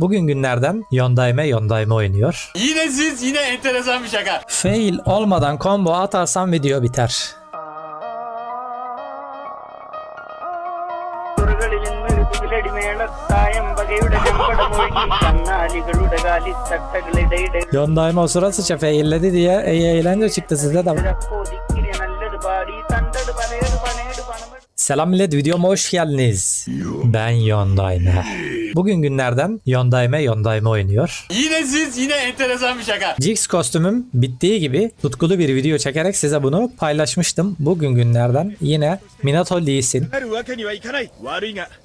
Bugün günlerden Yondaime Yondaime oynuyor. Yine siz yine enteresan bir şaka. Fail olmadan combo atarsam video biter. Yondaime o sıra sıça failledi diye iyi eğlence çıktı size de. Selam millet videoma hoş geldiniz. Ben Yondayme. Bugün günlerden Yondayme Yondayme oynuyor. Yine siz yine enteresan bir şaka. Jix kostümüm bittiği gibi tutkulu bir video çekerek size bunu paylaşmıştım. Bugün günlerden yine Minato Lee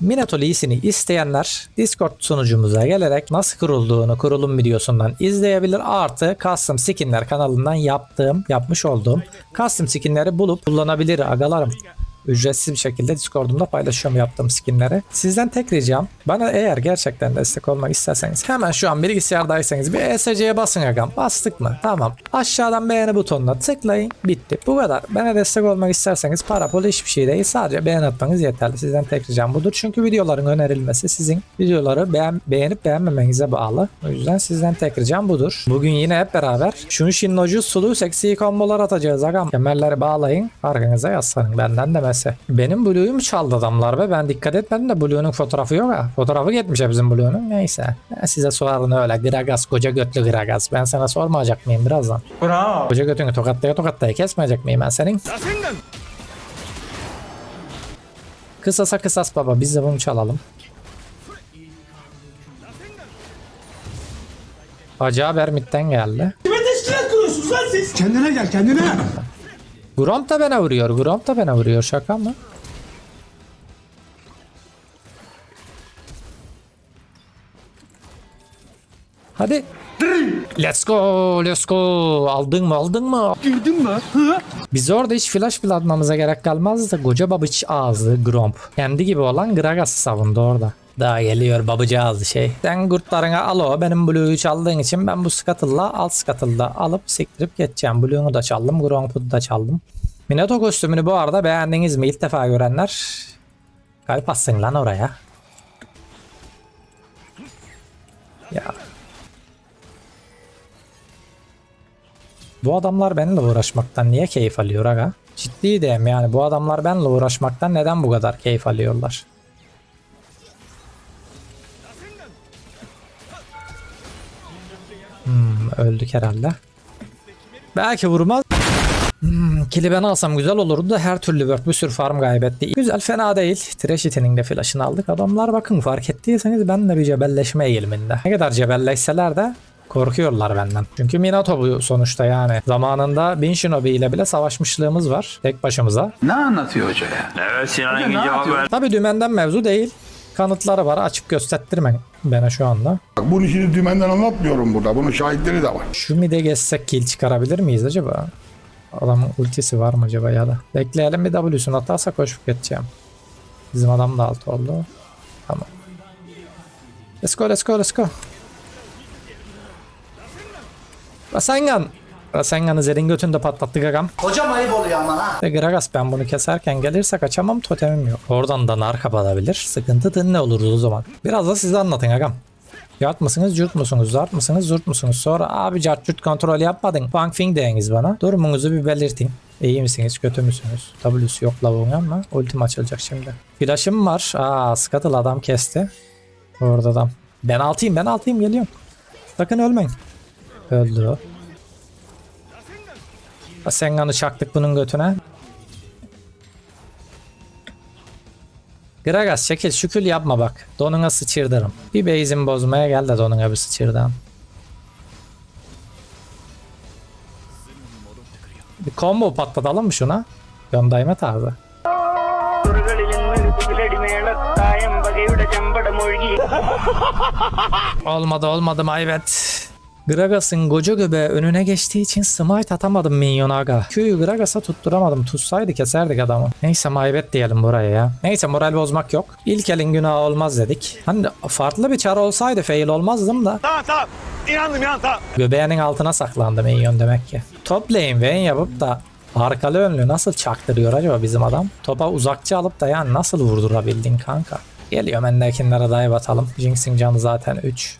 Minato Lee isteyenler Discord sunucumuza gelerek nasıl kurulduğunu kurulum videosundan izleyebilir. Artı Custom Skinler kanalından yaptığım, yapmış olduğum custom skinleri bulup kullanabilir agalarım. Ücretsiz bir şekilde Discord'umda paylaşıyorum yaptığım skinleri. Sizden tek ricam bana eğer gerçekten destek olmak isterseniz hemen şu an bilgisayardaysanız bir ESC'ye basın agam. Bastık mı? Tamam. Aşağıdan beğeni butonuna tıklayın. Bitti. Bu kadar. Bana destek olmak isterseniz para pul hiçbir şey değil. Sadece beğen atmanız yeterli. Sizden tek ricam budur. Çünkü videoların önerilmesi sizin videoları beğen, beğenip beğenmemenize bağlı. O yüzden sizden tek ricam budur. Bugün yine hep beraber Shunshin Noju sulu seksi kombolar atacağız agam. Kemerleri bağlayın. Arkanıza yaslanın. Benden demesi. Benim Blue'yu çaldı adamlar ve ben dikkat etmedim de Blue'nun fotoğrafı yok ha. Fotoğrafı gitmiş bizim Blue'nun. Neyse. Ben size sorarım öyle. Gragas koca götlü Gragas. Ben sana sormayacak mıyım birazdan? Bravo. Koca götünü tokatlaya tokatlaya kesmeyecek miyim ben senin? Kısasa kısas baba biz de bunu çalalım. Hacı haber geldi. Kime teşkilat kuruyorsunuz lan siz? Kendine gel kendine. Gromp da bana vuruyor. Gromp da bana vuruyor. Şaka mı? Hadi. Let's go, let's go. Aldın mı, aldın mı? Girdin mi? Hı? Biz orada hiç flash bile atmamıza gerek kalmazdı koca babıç ağzı Gromp. Kendi gibi olan Gragas'ı savundu orada. Daha geliyor babıcı ağzı şey. Sen kurtlarına al o. Benim Blue'yu çaldığın için ben bu Scuttle'la alt Scuttle'da alıp siktirip geçeceğim. Blue'nu da çaldım. Gromp'u da çaldım. Minato kostümünü bu arada beğendiniz mi? İlk defa görenler kalp atsın lan oraya. Ya. Bu adamlar benimle uğraşmaktan niye keyif alıyor aga? Ciddi diyeyim yani bu adamlar benimle uğraşmaktan neden bu kadar keyif alıyorlar? Öldük herhalde. Belki vurmaz. Hmm, kili ben alsam güzel olurdu da her türlü work bir sürü farm kaybetti. Güzel fena değil. Trash hitinin de flash'ını aldık. Adamlar bakın fark ettiyseniz ben de bir cebelleşme eğiliminde. Ne kadar cebelleşseler de korkuyorlar benden. Çünkü Minato bu sonuçta yani. Zamanında Bin Shinobi ile bile savaşmışlığımız var. Tek başımıza. Ne anlatıyor hoca ya? Evet Sinan Engin cevap ver. Tabi dümenden mevzu değil. Kanıtları var. Açıp gösterttirmeyin bana şu anda. Bak bunu şimdi dümenden anlatmıyorum burada. Bunun şahitleri de var. Şu mide geçsek kill çıkarabilir miyiz acaba? Adamın ultisi var mı acaba ya da? Bekleyelim bir W'sunu atarsa koşup geçeceğim. Bizim adam da alt oldu. Tamam. Let's go let's go let's go. Rasengan. Rasengan'ı Zed'in götünde patlattık agam. Hocam ayıp oluyor ama ha. Ve Gragas ben bunu keserken gelirse kaçamam totemim yok. Oradan da nar kapatabilir. Sıkıntı da ne olurdu o zaman? Biraz da size anlatın agam. Yat mısınız, cürt musunuz, zart mısınız, zurt musunuz? Sonra abi cart cürt kontrol yapmadın. Fang fing deyiniz bana. Durumunuzu bir belirtin. İyi misiniz, kötü müsünüz? W'su yok lavuğun ama ultim açılacak şimdi. Flash'ım var. Aa Scuttle adam kesti. Orada adam. Ben altıyım, ben altıyım geliyorum. Sakın ölmeyin. Öldü o. Basengan'ı çaktık bunun götüne. Gragas çekil şükür yapma bak. Donuna sıçırdırım. Bir base'imi bozmaya gel de donuna bir sıçırdım. Bir combo patlatalım mı şuna? Göndayma tarzı. olmadı olmadı maybet. Gragas'ın koca göbeği önüne geçtiği için smite atamadım minyon aga. Q'yu Gragas'a tutturamadım. Tutsaydı keserdik adamı. Neyse maybet diyelim buraya ya. Neyse moral bozmak yok. İlk elin günahı olmaz dedik. Hani farklı bir çar olsaydı fail olmazdım da. Tamam tamam. İnandım inan tamam. Göbeğinin altına saklandı minyon demek ki. Top lane Vayne yapıp da arkalı önlü nasıl çaktırıyor acaba bizim adam? Topa uzakça alıp da yani nasıl vurdurabildin kanka? Geliyorum endekinlere dive atalım. Jinx'in canı zaten 3.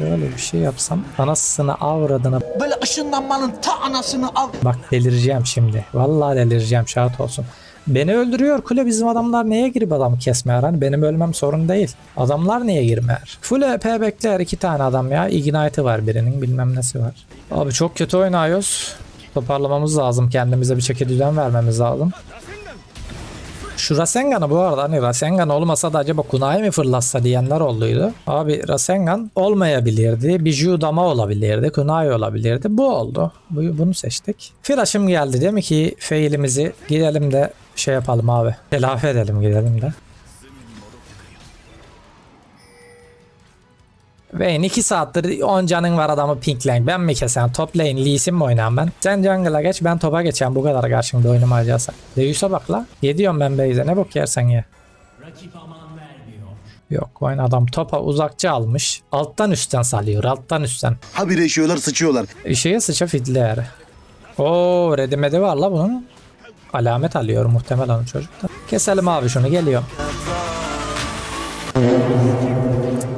Şöyle bir şey yapsam anasını avradını Böyle ışınlanmanın ta anasını al. Bak delireceğim şimdi. Vallahi delireceğim şahit olsun. Beni öldürüyor kule bizim adamlar neye girip adamı kesmeyer? Hani benim ölmem sorun değil. Adamlar niye girmeyer? Full EP bekler iki tane adam ya. Ignite'ı var birinin bilmem nesi var. Abi çok kötü oynuyoruz. Toparlamamız lazım. Kendimize bir çeki düzen vermemiz lazım. Şu Rasengan'ı bu arada hani Rasengan olmasa da acaba Kunai mi fırlatsa diyenler olduydu. Abi Rasengan olmayabilirdi. Biju Dama olabilirdi. Kunai olabilirdi. Bu oldu. Bu, bunu seçtik. Flash'ım geldi değil mi ki failimizi gidelim de şey yapalım abi. Telafi edelim gidelim de. Vayne 2 saattir 10 canın var adamı pinklenk. Ben mi kesen? Top lane Lee Sin mi oynayayım ben? Sen jungle'a geç ben topa geçeceğim bu kadar karşımda oynamayacaksan. Deus'a bak la. Gidiyorum ben base'e ne bok yersen ye. Yok oyun adam topa uzakça almış. Alttan üstten salıyor alttan üstten. Habire işiyorlar sıçıyorlar. Işığı sıça fidler. Oo redimedi var la bunun. Alamet alıyor muhtemelen o çocuk da. Keselim abi şunu geliyor.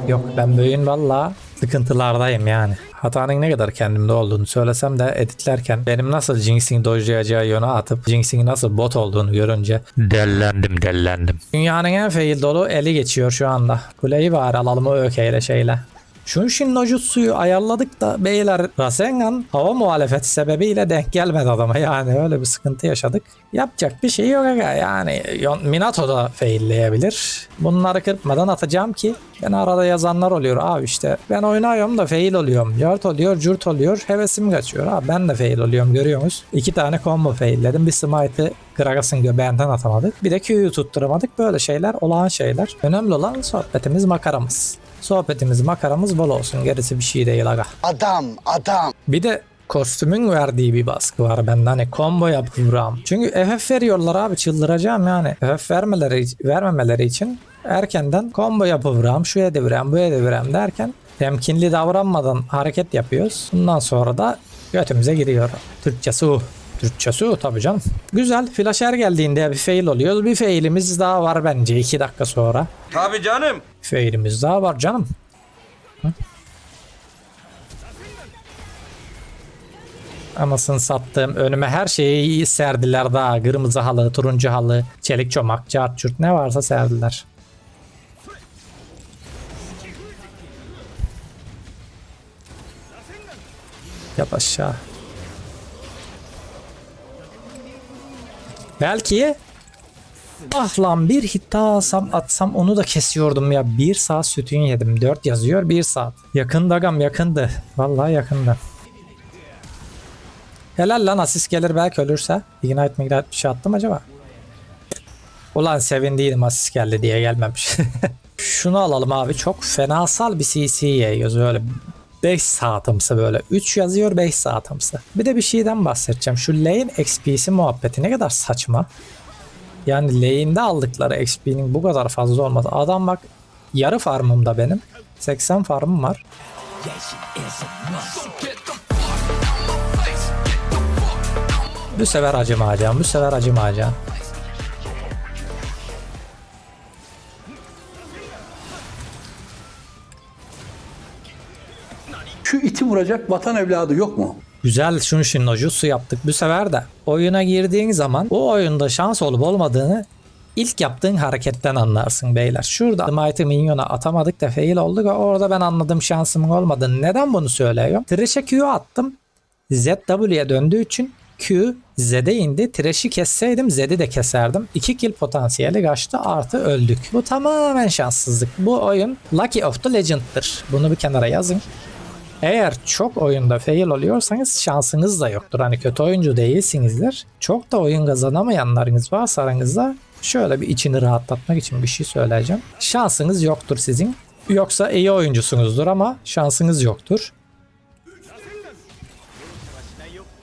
Yok ben bugün valla sıkıntılardayım yani. Hatanın ne kadar kendimde olduğunu söylesem de editlerken benim nasıl Jinx'in dojlayacağı yöne atıp Jinx'in nasıl bot olduğunu görünce dellendim dellendim. Dünyanın en fail dolu eli geçiyor şu anda. Kuleyi var alalım o ökeyle şeyle. Shunshin no Jutsu'yu ayarladık da beyler Rasengan hava muhalefeti sebebiyle denk gelmedi adama yani öyle bir sıkıntı yaşadık. Yapacak bir şey yok aga yani Minato da failleyebilir. Bunları kırpmadan atacağım ki ben arada yazanlar oluyor abi işte ben oynuyorum da fail oluyorum. Yart oluyor cürt oluyor hevesim kaçıyor abi ben de fail oluyorum görüyorsunuz. İki tane combo failledim bir smite'ı Gragas'ın göbeğinden atamadık bir de Q'yu tutturamadık böyle şeyler olağan şeyler. Önemli olan sohbetimiz makaramız. Sohbetimiz makaramız bol olsun. Gerisi bir şey değil aga. Adam adam. Bir de kostümün verdiği bir baskı var bende. Hani combo yapıyorum. Çünkü FF veriyorlar abi çıldıracağım yani. FF vermeleri, vermemeleri için erkenden combo yapıyorum. Şu edevirem bu edevirem derken temkinli davranmadan hareket yapıyoruz. Bundan sonra da götümüze giriyor. Türkçesi o. Türkçesi o tabii canım. Güzel. Flasher geldiğinde bir fail oluyor. Bir failimiz daha var bence 2 dakika sonra. Tabii canım. Failimiz daha var canım. Hı? Anasını sattığım önüme her şeyi serdiler daha. Kırmızı halı, turuncu halı, çelik çomak, cart çurt ne varsa serdiler. Yat aşağı. Belki Ah lan bir hit daha alsam atsam onu da kesiyordum ya. Bir saat sütün yedim. 4 yazıyor bir saat. Yakındı agam yakındı. Vallahi yakındı. Helal lan asist gelir belki ölürse. Ignite mignite bir şey attım acaba? Ulan sevindiydim asist geldi diye gelmemiş. Şunu alalım abi. Çok fenasal bir CC yiyoruz böyle. 5 saatimsi böyle. 3 yazıyor 5 saatimsi. Bir de bir şeyden bahsedeceğim. Şu lane XP'si muhabbeti ne kadar saçma. Yani lane'de aldıkları XP'nin bu kadar fazla olması. Adam bak yarı farmımda benim. 80 farmım var. Bu sefer acımayacağım. Bu sefer acımayacağım. Vuracak vatan evladı yok mu? Güzel Shunshin no Jutsu yaptık bu sefer de. Oyuna girdiğin zaman o oyunda şans olup olmadığını ilk yaptığın hareketten anlarsın beyler. Şurada Mighty Minyon'a atamadık da fail olduk ve orada ben anladım şansımın olmadığını. Neden bunu söylüyorum? Thresh'e Q attım. ZW'ye döndüğü için Q Z'de indi. Thresh'i kesseydim Z'di de keserdim. 2 kill potansiyeli kaçtı artı öldük. Bu tamamen şanssızlık. Bu oyun Lucky of the Legend'dır. Bunu bir kenara yazın. Eğer çok oyunda fail oluyorsanız şansınız da yoktur. Hani kötü oyuncu değilsinizdir. Çok da oyun kazanamayanlarınız varsa aranızda şöyle bir içini rahatlatmak için bir şey söyleyeceğim. Şansınız yoktur sizin. Yoksa iyi oyuncusunuzdur ama şansınız yoktur.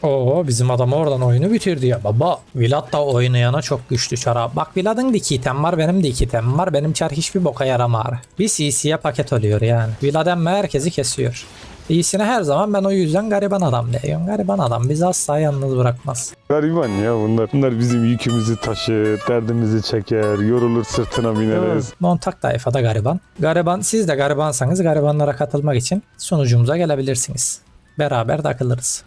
Oo bizim adam oradan oyunu bitirdi ya baba. Vlad da oynayana çok güçlü çara. Bak Vlad'ın da item var benim de iki item var. Benim çar hiçbir boka yaramar. Bir CC'ye paket oluyor yani. Vlad emme herkesi kesiyor. İyisine her zaman ben o yüzden gariban adam diyorum. Gariban adam bizi asla yalnız bırakmaz. Gariban ya bunlar. Bunlar bizim yükümüzü taşır, derdimizi çeker, yorulur sırtına bineriz. Montak tayfada gariban. Gariban siz de garibansanız garibanlara katılmak için sunucumuza gelebilirsiniz. Beraber takılırız.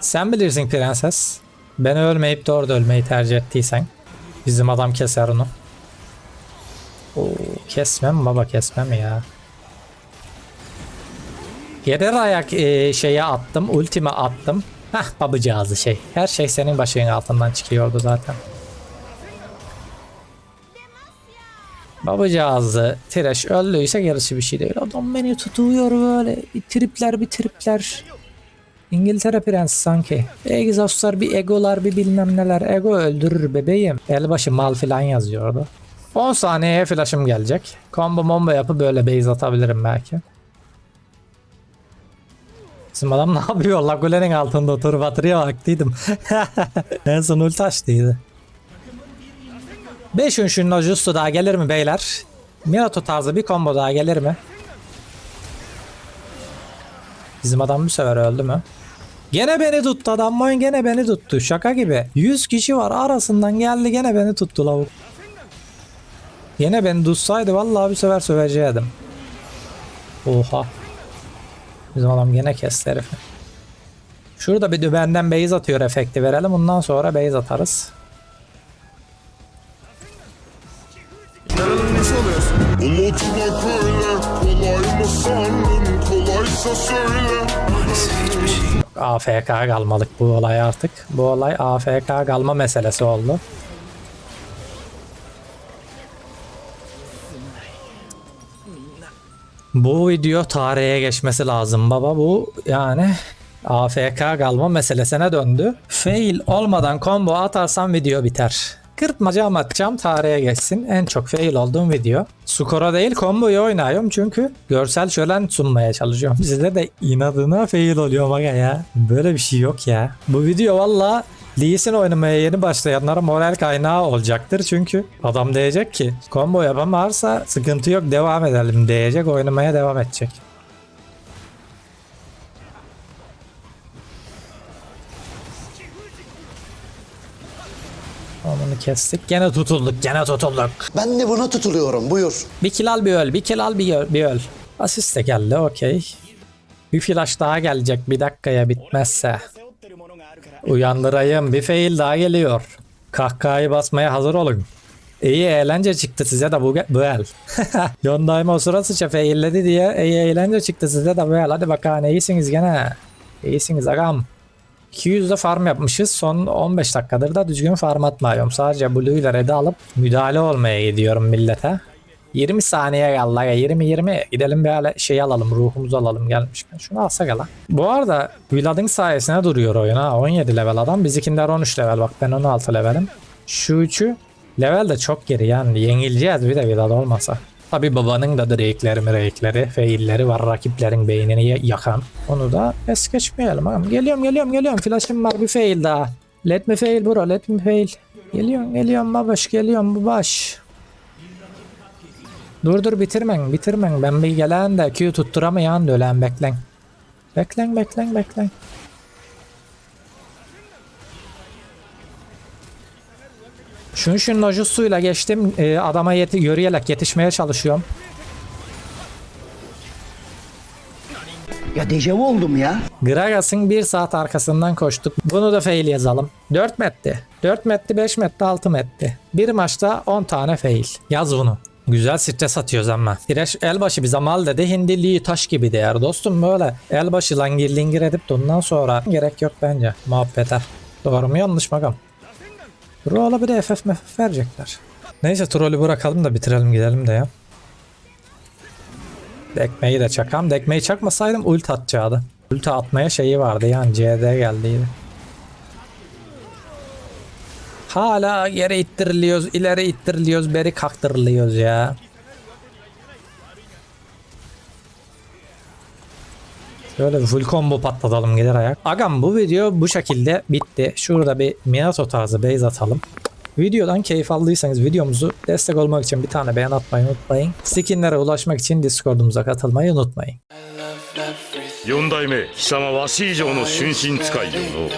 Sen bilirsin prenses. Ben ölmeyip de orada ölmeyi tercih ettiysen. Bizim adam keser onu. Oo, kesmem baba kesmem ya. Gelir ayak e, şeye attım. Ultime attım. Hah babacağızı şey. Her şey senin başının altından çıkıyordu zaten. Babacağızı Tireş öldüyse gerisi bir şey değil. Adam beni tutuyor böyle. Bir tripler bir tripler. İngiltere prensi sanki. Egzoslar bir egolar bir bilmem neler. Ego öldürür bebeğim. Elbaşı mal filan yazıyordu. 10 saniyeye flash'ım gelecek. Combo mombo yapıp böyle base atabilirim belki. Bizim adam ne yapıyor? Lagulerin altında oturup hatırıya baktıydım. en son ulti açtıydı. 5 ünşünün o justu daha gelir mi beyler? Minato tarzı bir combo daha gelir mi? Bizim adam bu sefer öldü mü? Gene beni tuttu adam oyun gene beni tuttu şaka gibi. 100 kişi var arasından geldi gene beni tuttu lavuk. Gene beni tutsaydı vallahi bir sefer söveceğim. Oha. Bizim adam gene kesti herifi. Şurada bir dübenden base atıyor efekti verelim. Bundan sonra base atarız. Mı sandın AFK kalmalık bu olay artık. Bu olay AFK kalma meselesi oldu. Bu video tarihe geçmesi lazım baba. Bu yani AFK kalma meselesine döndü. Fail olmadan combo atarsam video biter. Kırpmaca atacağım tarihe geçsin. En çok fail olduğum video. Skora değil komboyu oynuyorum çünkü görsel şölen sunmaya çalışıyorum. Size de inadına fail oluyor aga ya. Böyle bir şey yok ya. Bu video valla Lee Sin oynamaya yeni başlayanlara moral kaynağı olacaktır çünkü adam diyecek ki combo yapamazsa sıkıntı yok devam edelim diyecek oynamaya devam edecek. Kestik. Gene tutulduk. Gene tutulduk. Ben de buna tutuluyorum buyur. Bir kill al bir öl. Bir kill al bir, öl, bir öl. Asist de geldi okey. Bir flash daha gelecek bir dakikaya bitmezse. Uyandırayım bir fail daha geliyor. Kahkahayı basmaya hazır olun. İyi eğlence çıktı size de bu, bu el. Yondayma o sıra sıça failledi diye iyi eğlence çıktı size de bu el. Hadi bakalım iyisiniz gene. İyisiniz agam. 200'de farm yapmışız. Son 15 dakikadır da düzgün farm atmıyorum. Sadece Blue ile Red'i alıp müdahale olmaya gidiyorum millete. 20 saniye kaldı. 20-20 gidelim bir şey alalım. Ruhumuzu alalım gelmişken. Şunu alsak ala. Bu arada Vlad'ın sayesinde duruyor oyun ha. 17 level adam. Bizikiler 13 level. Bak ben 16 levelim. Şu üçü level de çok geri yani. Yenileceğiz bir de Vlad olmasa. Tabi babanın da drake'leri mirake'leri, failleri var rakiplerin beynini yakan. Onu da es geçmeyelim. Ağam. Geliyorum geliyorum geliyorum. Flash'ım var bir fail daha. Let me fail bro let me fail. Geliyorum geliyorum babaş geliyorum babaş. Dur dur bitirmen bitirmen. Ben bir gelen de Q tutturamayan da ölen beklen. Beklen beklen beklen. Şun nojusuyla geçtim. Ee, adama yeti yürüyerek yetişmeye çalışıyorum. Ya dejavu oldum ya. Gragas'ın bir saat arkasından koştuk. Bunu da fail yazalım. 4 metti. 4 metti, 5 metti, 6 metti. Bir maçta 10 tane fail. Yaz bunu. Güzel stres atıyoruz ama. Direş elbaşı bize mal dedi. Hindiliği taş gibi değer dostum böyle. Elbaşı langir lingir edip de ondan sonra gerek yok bence muhabbete. Doğru mu yanlış mı? Roll'a bir de FF MFF verecekler. Neyse trolü bırakalım da bitirelim gidelim de ya. Dekmeyi de çakam. Dekmeyi çakmasaydım ult atacaktı. Ult atmaya şeyi vardı yani CD geldiydi. Hala geri ittiriliyoruz, ileri ittiriliyoruz, beri kaktırılıyoruz ya. Şöyle bir full combo patlatalım gelir ayak. Agam bu video bu şekilde bitti. Şurada bir Minato tarzı base atalım. Videodan keyif aldıysanız videomuzu destek olmak için bir tane beğen atmayı unutmayın. Skinlere ulaşmak için Discord'umuza katılmayı unutmayın. 四代目貴様わし以上の春心使いよの